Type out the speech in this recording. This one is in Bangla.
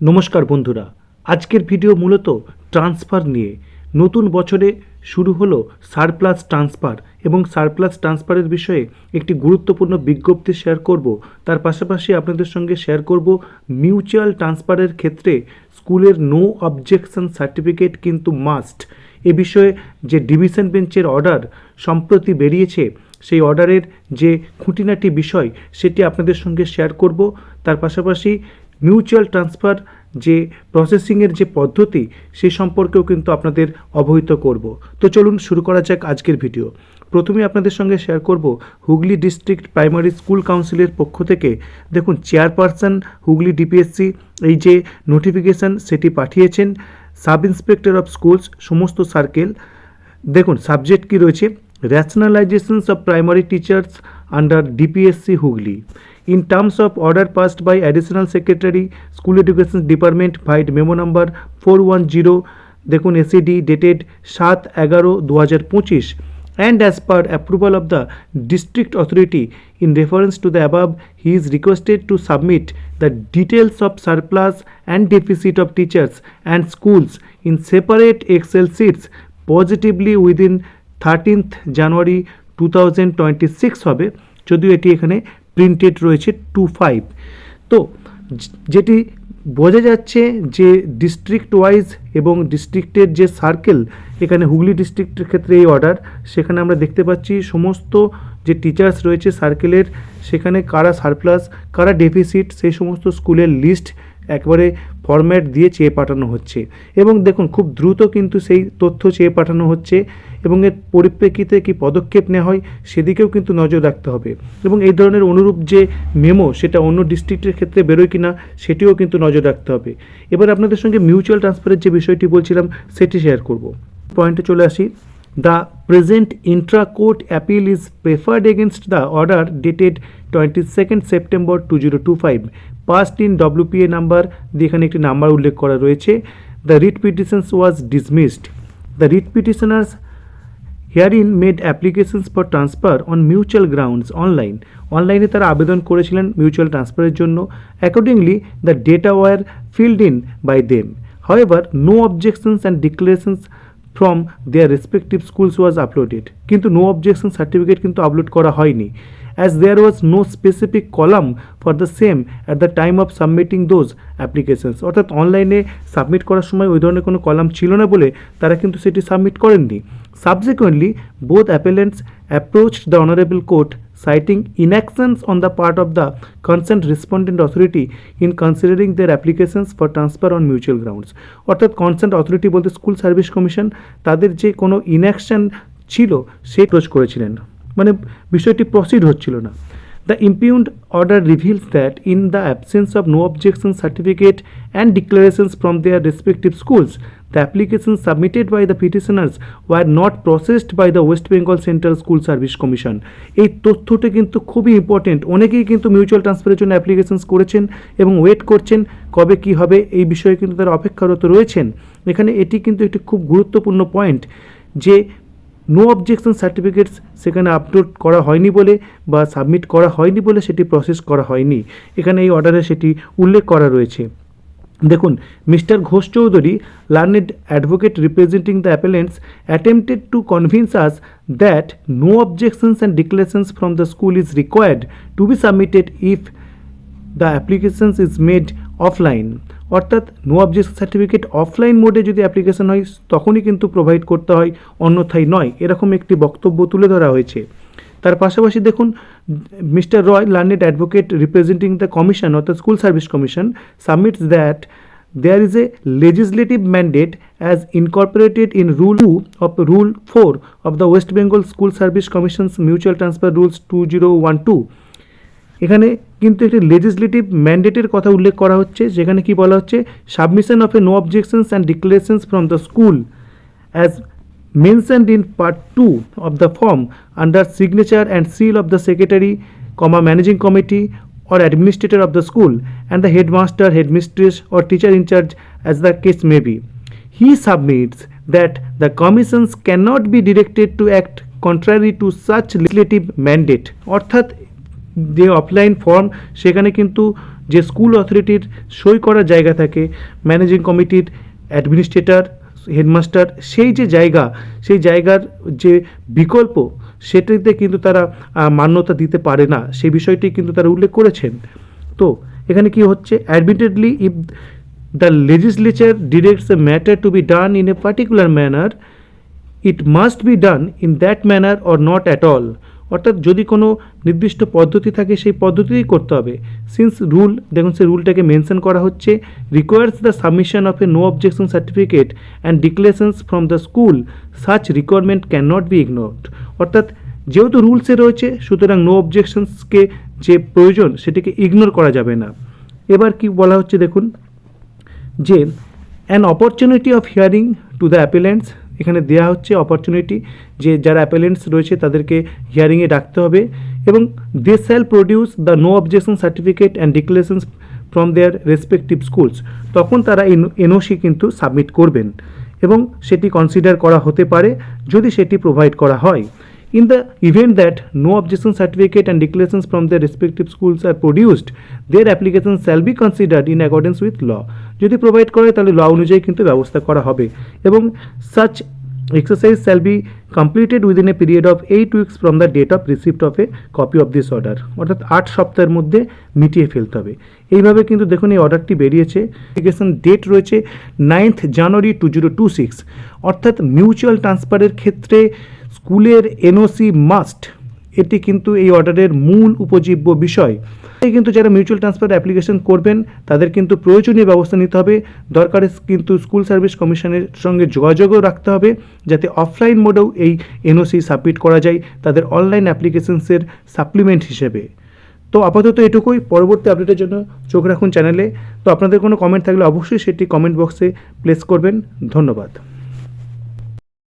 নমস্কার বন্ধুরা, আজকের ভিডিও মূলত ট্রান্সফার নিয়ে। নতুন বছরে শুরু হলো সারপ্লাস ট্রান্সফার এবং সারপ্লাস ট্রান্সফারের বিষয়ে একটি গুরুত্বপূর্ণ বিজ্ঞপ্তি শেয়ার করব। তার পাশাপাশি আপনাদের সঙ্গে শেয়ার করব মিউচুয়াল ট্রান্সফারের ক্ষেত্রে স্কুলের নো অবজেকশন সার্টিফিকেট কিন্তু মাস্ট এ বিষয়ে যে ডিভিশন বেঞ্চের অর্ডার সম্প্রতি বেরিয়েছে, সেই অর্ডারের যে খুঁটিনাটি বিষয়, সেটি আপনাদের সঙ্গে শেয়ার করব। তার পাশাপাশি মিউচুয়াল ট্রান্সফার যে প্রসেসিংয়ের যে পদ্ধতি, সে সম্পর্কেও কিন্তু আপনাদের অবহিত করব। তো চলুন শুরু করা যাক আজকের ভিডিও। প্রথমে আপনাদের সঙ্গে শেয়ার করব হুগলি ডিস্ট্রিক্ট প্রাইমারি স্কুল কাউন্সিলের পক্ষ থেকে। দেখুন চেয়ারপারসন হুগলি ডিপিএসসি এই যে নোটিফিকেশান সেটি পাঠিয়েছেন। সাব ইন্সপেক্টর অফ স্কুলস সমস্ত সার্কেল দেখুন সাবজেক্ট কি রয়েছে? Rationalisations of primary teachers under DPSC Hooghly in terms of order passed by additional secretary, school education department by memo number 410 দেখুন এসিডি ডেটেড সাত এগারো দু হাজার পঁচিশ and as per approval of the district authority in reference to the above he is requested to submit the details of surplus and deficit of teachers and schools in separate Excel sheets positively within thirteenth January two thousand twenty six হবে, যদিও এটি এখানে প্রিন্টেড রয়েছে টু ফাইভ তো যেটি বোঝা যাচ্ছে যে ডিস্ট্রিক্ট ওয়াইজ এবং ডিস্ট্রিক্টের যে সার্কেল এখানে হুগলি ডিস্ট্রিক্টের ক্ষেত্রে এই অর্ডার সেখানে আমরা দেখতে পাচ্ছি সমস্ত যে টিচার্স রয়েছে সার্কেলের সেখানে কারা সারপ্লাস কারা ডেফিসিট সেই সমস্ত স্কুলের লিস্ট একবারে ফরম্যাট দিয়ে চেয়ে পাঠানো হচ্ছে। এবং দেখুন, খুব দ্রুত কিন্তু সেই তথ্য চেয়ে পাঠানো হচ্ছে এবং এর পরিপ্রেক্ষিতে কি পদক্ষেপ নেওয়া হয় সেদিকেও কিন্তু নজর রাখতে হবে। এবং এই ধরনের অনুরূপ যে মেমো সেটা অন্য ডিস্ট্রিক্টের ক্ষেত্রে বেরোয় কিনা সেটিও কিন্তু নজর রাখতে হবে। এবার আপনাদের সঙ্গে মিউচুয়াল ট্রান্সফারের যে বিষয়টি বলছিলাম, সেটি শেয়ার করব। পয়েন্টে চলে আসি। Is preferred against the order dated twenty second September two zero two five passed in WPA number দিয়ে এখানে একটি নাম্বার উল্লেখ করা রয়েছে। The writ petitions was dismissed the writ petitioners herein made applications for transfer on mutual grounds online অনলাইনে তারা আবেদন করেছিলেন মিউচুয়াল ট্রান্সফারের জন্য। Accordingly the data were filled in by them however no objections and declarations from their respective schools was uploaded কিন্তু নো অবজেকশন সার্টিফিকেট কিন্তু আপলোড করা হয়নি। As there was no specific column for the same at the time of submitting those applications অর্থাৎ অনলাইনে সাবমিট করার সময় ওই ধরনের কোনো কলাম ছিল না বলে তারা কিন্তু সেটি সাবমিট করেননি। Subsequently both appellants approached the honourable court citing inactions on the part of the concerned respondent authority in considering their applications for transfer on mutual grounds অর্থাৎ কনসার্ন অথরিটি বলতে স্কুল সার্ভিস কমিশন তাদের যে কোনো ইনঅ্যাকশন ছিল সে ক্লোজ করেছিলেন মানে বিষয়টি প্রসিড হচ্ছিল না The impugned order reveals that in the absence of no objection certificate and declarations from their respective schools, the applications submitted by the petitioners were not processed by the West Bengal Central School Service Commission. এই তথ্যটা কিন্তু খুবই ইম্পর্টেন্ট অনেকেই কিন্তু মিউচুয়াল ট্রান্সফারের জন্য অ্যাপ্লিকেশনস করেছেন এবং ওয়েট করছেন কবে কি হবে এই বিষয়ে কিন্তু তারা অপেক্ষারত রয়েছেন। এখানে এটি কিন্তু একটি খুব গুরুত্বপূর্ণ পয়েন্ট যে নো অবজেকশন সার্টিফিকেটস সেখানে আপলোড করা হয়নি বলে বা সাবমিট করা হয়নি বলে সেটি প্রসেস করা হয়নি। এখানে এই অর্ডারে সেটি উল্লেখ করা রয়েছে। দেখুন, mister Ghosh Chowdhury learned advocate representing the appellants attempted to convince us that no objections and declarations from the school is required to be submitted if the applications is made offline অর্থাৎ নো অবজেকশন সার্টিফিকেট অফলাইন মোডে যদি অ্যাপ্লিকেশন হয়, তখনই কিন্তু প্রোভাইড করতে হয়, অন্যথায় নয়। এরকম একটি বক্তব্য তুলে ধরা হয়েছে। তার পাশাপাশি দেখুন, mister Roy learned advocate representing the commission, অর্থাৎ school service commission, submits that there is a legislative mandate as incorporated in rule 2 of rule 4 of the west bengal school service commission's mutual transfer rules 2012 এখানে কিন্তু একটি লেজিসলেটিভ ম্যান্ডেটের কথা উল্লেখ করা হচ্ছে, যেখানে কি বলা হচ্ছে, submission of a no objections and declarations from the school as mentioned in part 2 of the form under signature and seal of the secretary comma managing committee or administrator of the school and the headmaster headmistress or teacher in charge as the case may be he submits that the commissions cannot be directed to act contrary to such legislative mandate অর্থাৎ যে অফলাইন ফর্ম সেখানে কিন্তু যে স্কুল অথরিটির সই করার জায়গা থাকে ম্যানেজিং কমিটির অ্যাডমিনিস্ট্রেটর হেডমাস্টার, সেই যে জায়গা, সেই জায়গার যে বিকল্প, সেটাতে কিন্তু তারা মান্যতা দিতে পারে না। সেই বিষয়টি কিন্তু তারা উল্লেখ করেছেন। তো, এখানে কি হচ্ছে? Admittedly if the legislature directs a matter to be done in a particular manner it must be done in that manner or not at all অর্থাৎ যদি কোনো নির্দিষ্ট পদ্ধতি থাকে, সেই পদ্ধতিতেই করতে হবে। সিন্স রুল দেখুন সেই রুলটাকে মেনশন করা হচ্ছে requires the submission of a no objection certificate and declarations from the school such requirement can not be ignored অর্থাৎ যেহেতু রুলসে রয়েছে, সুতরাং নো অবজেকশনসকে যে প্রয়োজন, সেটিকে ইগনোর করা যাবে না। এবার কি বলা হচ্ছে দেখুন, যে an opportunity of hearing to the appellants এখানে দেওয়া হচ্ছে অপরচুনিটি যে যারা অ্যাপেলেন্টস রয়েছে তাদেরকে হিয়ারিংয়ে ডাকতে হবে এবং they shall produce the no objection certificate and declarations from their respective schools তখন তারা এনওসি কিন্তু সাবমিট করবেন এবং সেটি কনসিডার করা হতে পারে যদি সেটি প্রোভাইড করা হয়। In the event that no objection certificate and declarations from their respective schools are produced, their applications shall be considered in accordance with law. যদি প্রোভাইড করে তাহলে ল অনুযায়ী কিন্তু ব্যবস্থা করা হবে। এবং such exercise shall be completed within a period of eight weeks from the date of receipt of a copy of this order অর্থাৎ আট সপ্তাহের মধ্যে মিটিয়ে ফেলতে হবে। এইভাবে কিন্তু দেখুন, এই অর্ডারটি বেরিয়েছে। অ্যাপ্লিকেশন ডেট রয়েছে ninth January two zero two six অর্থাৎ মিউচুয়াল ট্রান্সফারের ক্ষেত্রে স্কুলের এনওসি মাস্ট এটি কিন্তু এই অর্ডারের মূল উপজীব্য বিষয়। এই কিন্তু যারা মিউচুয়াল ট্রান্সফার অ্যাপ্লিকেশন করবেন, তাদের কিন্তু প্রয়োজনীয় ব্যবস্থা নিতে হবে। দরকারে কিন্তু স্কুল সার্ভিস কমিশনের সঙ্গে যোগাযোগও রাখতে হবে, যাতে অফলাইন মোডেও এই এনওসি সাবমিট করা যায় তাদের অনলাইন অ্যাপ্লিকেশনসের সাপ্লিমেন্ট হিসেবে। তো আপাতত এটুকুই। পরবর্তী আপডেটের জন্য চোখ রাখুন চ্যানেলে তো আপনাদের কোনো কমেন্ট থাকলে অবশ্যই সেটি কমেন্ট বক্সে প্লেস করবেন। ধন্যবাদ।